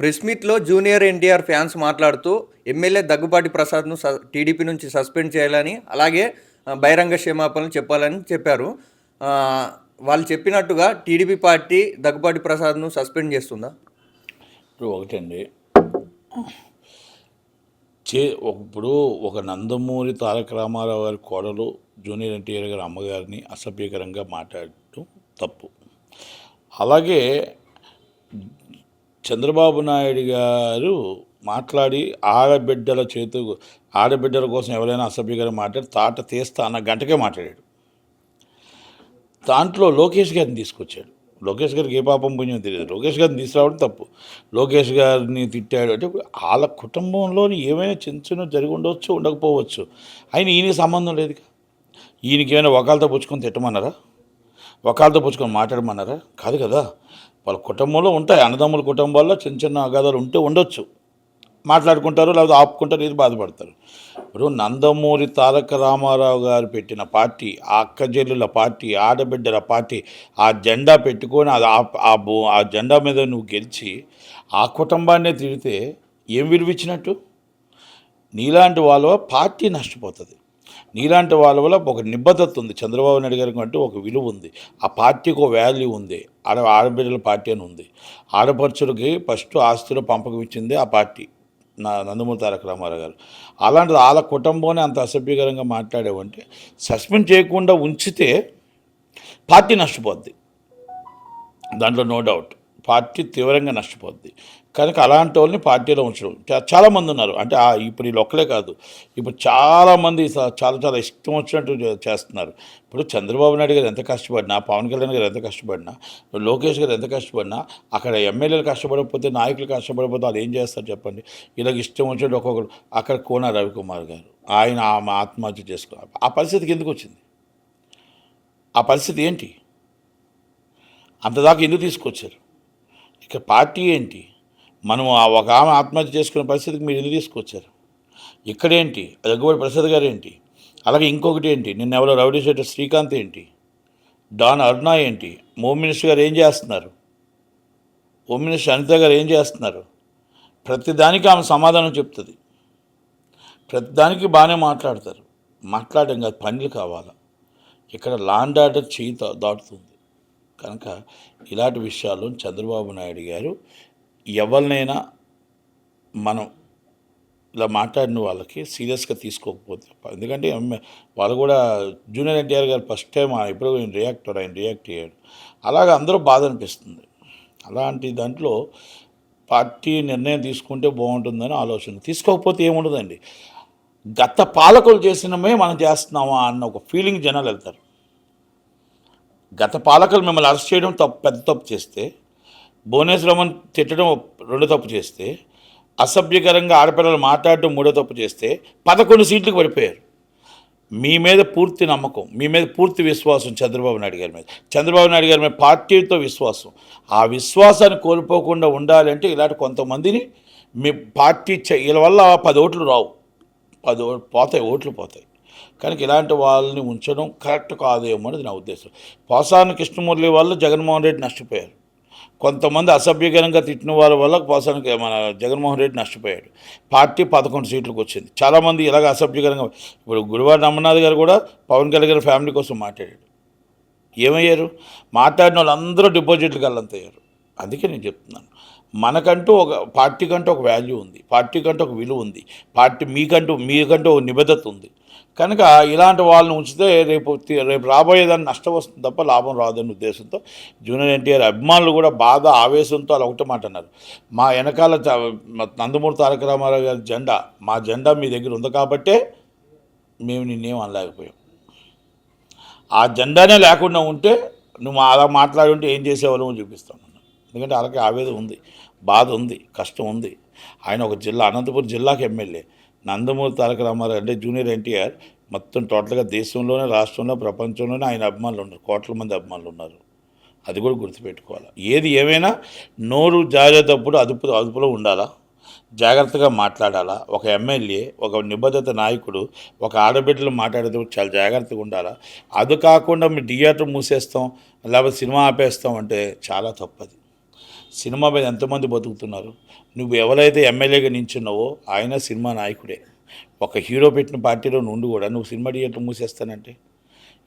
Press మీట్లో junior NTR fans మాట్లాడుతూ MLA Daggubati ప్రసాద్ను స టీడీపీ నుంచి సస్పెండ్ చేయాలని అలాగే బహిరంగ క్షమాపణలు చెప్పాలని చెప్పారు. వాళ్ళు చెప్పినట్టుగా టీడీపీ పార్టీ దగ్గుబాటి ప్రసాద్ను సస్పెండ్ చేస్తుందా? ఇప్పుడు ఒకటండి. చే ఇప్పుడు ఒక నందమూరి తారక రామారావు గారి కోడలు జూనియర్ ఎన్టీఆర్ గారి అమ్మగారిని అసభ్యకరంగా మాట్లాడటం తప్పు. అలాగే చంద్రబాబు నాయుడు గారు మాట్లాడి ఆడబిడ్డల చేతు ఆడబిడ్డల కోసం ఎవరైనా అసభ్యకరం మాట్లాడి తాట తీస్తా అన్న గంటకే మాట్లాడాడు. దాంట్లో లోకేష్ గారిని తీసుకొచ్చాడు. లోకేష్ గారికి ఏ పాపం పుణ్యం తెలియదు. లోకేష్ గారిని తీసుకురావడం తప్పు. లోకేష్ గారిని తిట్టాడు. అంటే వాళ్ళ కుటుంబంలోని ఏమైనా చిన్న చిన్న జరిగి ఉండవచ్చు ఉండకపోవచ్చు. ఆయన ఈయనకి సంబంధం లేదు ఈయనకి ఏమైనా ఒకళ్ళతో పుచ్చుకొని తిట్టమన్నారా? ఒకళ్ళతో పుచ్చుకొని మాట్లాడమన్నారా? కాదు కదా. వాళ్ళ కుటుంబంలో ఉంటాయి అన్నదమ్ముల కుటుంబాల్లో చిన్న చిన్న అగాధాలు ఉంటే ఉండొచ్చు. మాట్లాడుకుంటారు లేకపోతే ఆపుకుంటారు ఇది బాధపడతారు. ఇప్పుడు నందమూరి తారక రామారావు గారు పెట్టిన పార్టీ ఆ అక్కజల్లుల పార్టీ ఆడబిడ్డల పార్టీ ఆ జెండా పెట్టుకొని అది ఆ- ఆ ఆ జెండా మీద నువ్వు గెలిచి ఆ కుటుంబాన్నే తిడితే ఏం విలువిచ్చినట్టు? నీలాంటి వాళ్ళ పార్టీ నష్టపోతుంది. నీలాంటి వాళ్ళ వల్ల ఒక నిబద్ధత ఉంది. చంద్రబాబు నాయుడు గారికి అంటే ఒక విలువ ఉంది. ఆ పార్టీకి ఒక వాల్యూ ఉంది. ఆడ ఆడబిడ్డల పార్టీ అని ఉంది. ఆడపడుచులకి ఫస్ట్ ఆస్తులు పంపకం ఇచ్చింది ఆ పార్టీ. నా నందమూరి తారక రామారావు గారు. అలాంటిది వాళ్ళ కుటుంబాన్ని అంత అసభ్యకరంగా మాట్లాడేవంటే సస్పెండ్ చేయకుండా ఉంచితే పార్టీ నష్టపోద్ది. దాంట్లో నో డౌట్. పార్టీ తీవ్రంగా నష్టపోద్ది. కనుక అలాంటి వాళ్ళని పార్టీలో ఉంచడం. చాలామంది ఉన్నారు అంటే ఇప్పుడు వీళ్ళు ఒక్కలే కాదు. ఇప్పుడు చాలామంది చాలా చాలా ఇష్టం వచ్చినట్టు చేస్తున్నారు. ఇప్పుడు చంద్రబాబు నాయుడు గారు ఎంత కష్టపడినా పవన్ కళ్యాణ్ గారు ఎంత కష్టపడినా లోకేష్ గారు ఎంత కష్టపడినా అక్కడ ఎమ్మెల్యేలు కష్టపడకపోతే నాయకులు కష్టపడకపోతే వాళ్ళు ఏం చేస్తారు చెప్పండి? ఇలాగ ఇష్టం వచ్చినట్టు ఒక్కొక్కరు. అక్కడ కోన రవికుమార్ గారు. ఆయన ఆమె ఆత్మహత్య చేసుకున్నారు ఆ పరిస్థితికి ఎందుకు వచ్చింది? ఆ పరిస్థితి ఏంటి? అంతదాకా ఎందుకు తీసుకొచ్చారు? ఇక పార్టీ ఏంటి? మనం ఆ ఒక ఆమె ఆత్మహత్య చేసుకునే పరిస్థితికి మీరు ఎందుకు తీసుకొచ్చారు? ఇక్కడేంటి దగ్గుబడి ప్రసాద్ గారు ఏంటి? అలాగే ఇంకొకటి ఏంటి? నిన్న ఎవరో రౌడీ షెట్టర్ శ్రీకాంత్ ఏంటి? డాన్ అరుణ ఏంటి? హోమ్ మినిస్టర్ గారు ఏం చేస్తున్నారు? హోమ్ మినిస్టర్ అనిత గారు ఏం చేస్తున్నారు? ప్రతిదానికి ఆమె సమాధానం చెప్తుంది. ప్రతిదానికి బాగానే మాట్లాడతారు. మాట్లాడడం కాదు పనులు కావాలా? ఇక్కడ లాండ్ ఆర్డర్ చేయి దాటుతుంది. కనుక ఇలాంటి విషయాల్లో చంద్రబాబు నాయుడు గారు ఎవరినైనా మనం ఇలా మాట్లాడిన వాళ్ళకి సీరియస్గా తీసుకోకపోతే ఎందుకంటే వాళ్ళు కూడా జూనియర్ ఎన్టీఆర్ గారు ఫస్ట్ టైం ఎప్పుడో ఆయన రియాక్ట్ ఆయన రియాక్ట్ అయ్యాడు. అలాగ అందరూ బాధ అనిపిస్తుంది. అలాంటి దాంట్లో పార్టీ నిర్ణయం తీసుకుంటే బాగుంటుందని ఆలోచన. తీసుకోకపోతే ఏముండదండి. గత పాలకులు చేసినమే మనం చేస్తున్నామా అన్న ఒక ఫీలింగ్ జనాలు వెళ్తారు. గత పాలకులు మిమ్మల్ని అరెస్ట్ చేయడం తప్పు పెద్ద తప్పు చేస్తే భువనేశ్వరమని తిట్టడం రెండో తప్పు చేస్తే అసభ్యకరంగా ఆడపిల్లలు మాట్లాడడం మూడో తప్పు చేస్తే పదకొండు సీట్లకు పడిపోయారు. మీ మీద పూర్తి నమ్మకం మీ మీద పూర్తి విశ్వాసం చంద్రబాబు నాయుడు గారి మీద. చంద్రబాబు నాయుడు గారి మీద పార్టీతో విశ్వాసం. ఆ విశ్వాసాన్ని కోల్పోకుండా ఉండాలంటే ఇలాంటి కొంతమందిని మీ పార్టీ చే- వీళ్ళ వల్ల పది ఓట్లు రావు. పది ఓ- పోతాయి ఓట్లు పోతాయి. కనుక ఇలాంటి వాళ్ళని ఉంచడం కరెక్ట్ కాదేమో అనేది నా ఉద్దేశం. పోసాని కృష్ణమురళి వల్ల జగన్మోహన్ రెడ్డి నష్టపోయారు. కొంతమంది అసభ్యకరంగా తిట్టిన వాళ్ళ వల్ల పోసానికి మన జగన్మోహన్ రెడ్డి నష్టపోయాడు. పార్టీ పదకొండు సీట్లకు వచ్చింది. చాలామంది ఇలాగ అసభ్యకరంగా ఇప్పుడు గురువారి అమర్నాథ్ గారు కూడా పవన్ కళ్యాణ్ గారి ఫ్యామిలీ కోసం మాట్లాడాడు. ఏమయ్యారు? మాట్లాడిన వాళ్ళందరూ డిపాజిట్లు కళ్ళంతయ్యారు అందుకే నేను చెప్తున్నాను. మనకంటూ ఒక పార్టీ కంటూ ఒక వాల్యూ ఉంది. పార్టీ కంటూ ఒక విలువ ఉంది. పార్టీ మీకంటూ మీకంటూ ఒక నిబద్ధత ఉంది. కనుక ఇలాంటి వాళ్ళని ఉంచితే రేపు రేపు రాబోయేదాన్ని నష్టం వస్తుంది తప్ప లాభం రాదన్న ఉద్దేశంతో జూనియర్ ఎన్టీఆర్ అభిమానులు కూడా బాధ ఆవేశంతో అలా ఒకటే మాట అన్నారు. మా వెనకాల నందమూరి తారక రామారావు గారి జెండా మా జెండా మీ దగ్గర ఉంది కాబట్టే మేము నిన్నేం అనలేకపోయాం. ఆ జెండానే లేకుండా ఉంటే నువ్వు అలా మాట్లాడి ఉంటే ఏం చేసేవాళ్ళమో చూపిస్తాను ఎందుకంటే అలాగే ఆవేదన ఉంది బాధ ఉంది కష్టం ఉంది. ఆయన ఒక జిల్లా అనంతపురం జిల్లాకి ఎమ్మెల్యే. నందమూరి తారక రామారావు అంటే జూనియర్ ఎన్టీఆర్ మొత్తం టోటల్గా దేశంలోనే రాష్ట్రంలో ప్రపంచంలోనే ఆయన అభిమానులు ఉన్నారు. కోట్ల మంది అభిమానులు ఉన్నారు. అది కూడా గుర్తుపెట్టుకోవాలి. ఏది ఏమైనా నోరు జారేటప్పుడు అదుపు అదుపులో ఉండాలా? జాగ్రత్తగా మాట్లాడాలా? ఒక ఎమ్మెల్యే ఒక నిబద్ధత నాయకుడు ఒక ఆడబిడ్డలు మాట్లాడేటప్పుడు చాలా జాగ్రత్తగా ఉండాలా? అది కాకుండా మీ థియేటర్ మూసేస్తాం లేకపోతే సినిమా ఆపేస్తాం అంటే చాలా తప్పది. సినిమా మీద ఎంతమంది బతుకుతున్నారు. నువ్వు ఎవరైతే ఎమ్మెల్యేగా నించున్నావో ఆయన సినిమా నాయకుడే. ఒక హీరో పెట్టిన పార్టీలో నుండి కూడా నువ్వు సినిమా థియేటర్ మూసేస్తానంటే.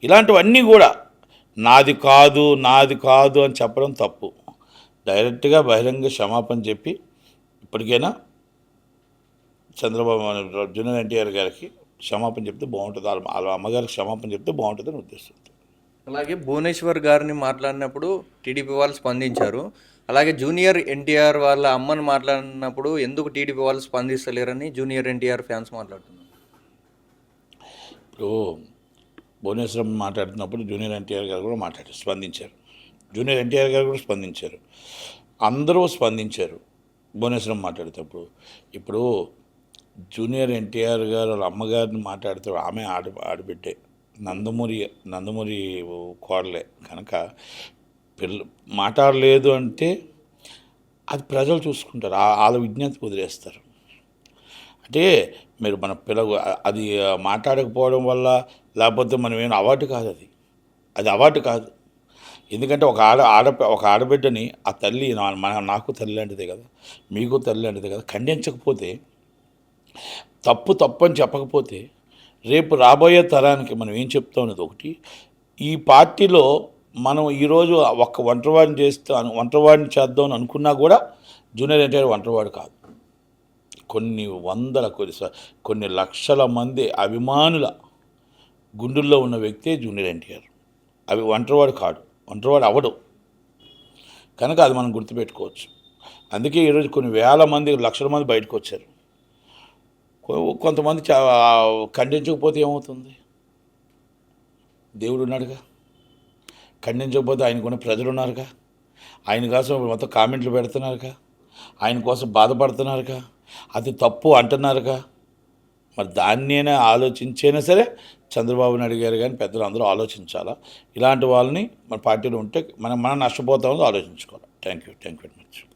ఇలాంటివన్నీ కూడా నాది కాదు నాది కాదు అని చెప్పడం తప్పు. డైరెక్ట్గా బహిరంగ క్షమాపణ చెప్పి ఇప్పటికైనా చంద్రబాబు నాయుడు- జూనియర్ ఎన్టీఆర్ గారికి క్షమాపణ చెప్తే బాగుంటుంది. వాళ్ళ వాళ్ళ అమ్మగారికి క్షమాపణ చెప్తే బాగుంటుందని ఉద్దేశం అలాగే భువనేశ్వర్ గారిని మాట్లాడినప్పుడు టీడీపీ వాళ్ళు స్పందించారు. అలాగే జూనియర్ ఎన్టీఆర్ వాళ్ళ అమ్మని మాట్లాడినప్పుడు ఎందుకు టీడీపీ వాళ్ళు స్పందిస్తలేరని జూనియర్ ఎన్టీఆర్ ఫ్యాన్స్ మాట్లాడుతున్నారు? ఇప్పుడు భువనేశ్వరం మాట్లాడుతున్నప్పుడు జూనియర్ ఎన్టీఆర్ గారు కూడా మాట్లాడారు స్పందించారు. జూనియర్ ఎన్టీఆర్ గారు కూడా స్పందించారు. అందరూ స్పందించారు భువనేశ్వరం మాట్లాడేటప్పుడు. ఇప్పుడు జూనియర్ ఎన్టీఆర్ గారు వాళ్ళ అమ్మగారిని మాట్లాడుతూ ఆమె ఆడ ఆడబిడ్డే. నందమూరి నందమూరి కోడలే కనుక పిల్ల మాట్లాడలేదు అంటే అది ప్రజలు చూసుకుంటారు. ఆ- వాళ్ళ విజ్ఞత వదిలేస్తారు. అంటే మీరు మన పిల్ల అది మాట్లాడకపోవడం వల్ల లేకపోతే మనం ఏం అవార్డు కాదు అది. అది అవార్డు కాదు. ఎందుకంటే ఒక ఆడ ఆడ ఒక ఆడబిడ్డని ఆ తల్లి నా- మన నాకు తల్లి లాంటిదే కదా. మీకు తల్లి లాంటిదే కదా. ఖండించకపోతే తప్పు తప్పు అని చెప్పకపోతే రేపు రాబోయే తరానికి మనం ఏం చెప్తాం అనేది ఒకటి. ఈ పార్టీలో మనం ఈరోజు ఒక్క ఒంటరివాడిని చేస్తే అను- ఒంటరివాడిని చేద్దాం అని అనుకున్నా కూడా జూనియర్ ఎన్టీఆర్ ఒంటరివాడు కాదు. కొన్ని వందల కొన్ని కొన్ని లక్షల మంది అభిమానుల గుండెల్లో ఉన్న వ్యక్తే జూనియర్ ఎన్టీఆర్. అవి ఒంటరివాడు కాడు. ఒంటరివాడు అవడు కనుక అది మనం గుర్తుపెట్టుకోవచ్చు. అందుకే ఈరోజు కొన్ని వేల మంది లక్షల మంది బయటకు వచ్చారు. కొంతమంది చా- ఖండించకపోతే ఏమవుతుంది? దేవుడు ఉన్నాడుగా. ఖండించకపోతే ఆయన కొన్ని ప్రజలు ఉన్నారుగా ఆయన కోసం మొత్తం కామెంట్లు పెడుతున్నారుగా. ఆయన కోసం బాధపడుతున్నారుగా. అది తప్పు అంటున్నారుగా. మరి దాన్నైనా ఆలోచించైనా సరే చంద్రబాబు నాయుడు గారు కానీ పెద్దలు అందరూ ఆలోచించాలా? ఇలాంటి వాళ్ళని మన పార్టీలో ఉంటే మనం మనం నష్టపోతామని ఆలోచించుకోవాలి. Thank you thank you very much